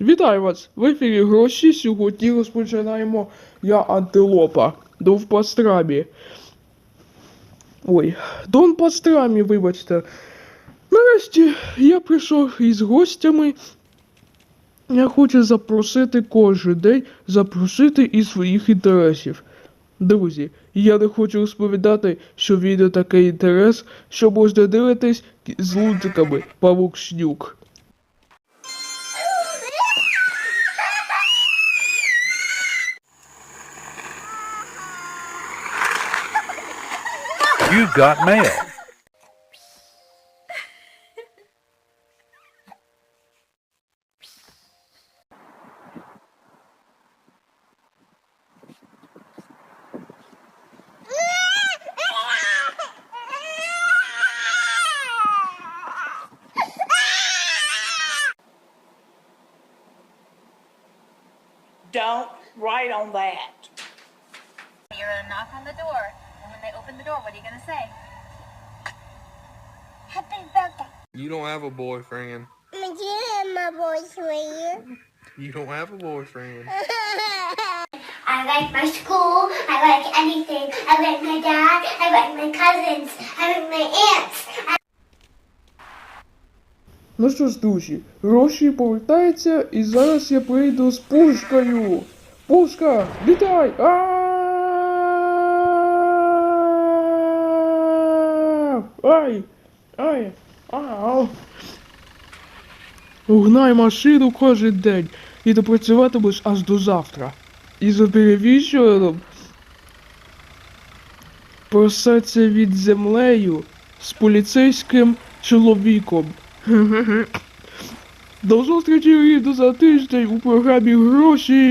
Вітаю вас! В ефірі гроші. Сьогодні розпочинаємо Я Антилопа. Дон Пастрамі. Ой, Дон Пастрамі, вибачте. Нарешті я прийшов із гостями. Я хочу запросити кожен день запросити із своїх інтересів. Друзі, я не хочу розповідати, що відео такий інтерес, що можна дивитись з лунтиками павук шнюк. You've got mail. Don't write on that. You're gonna knock on the door, and when they open the door, what are you gonna say? Happy birthday. You don't have a boyfriend. You have my boyfriend. You don't have a boyfriend. I like my school. I like anything. I like my dad. I like my cousins. I like my aunts. Ну що ж, друзі, гроші повертаються, і зараз я прийду з пушкою. Пушка, вітай! А! Ай! Ай! Ау! Угнай машину кожен день і допрацюватимеш аж до завтра. І за перевіщуванням просеться від землею з поліцейським чоловіком. До зустрічі за тиждень у програмі гроші.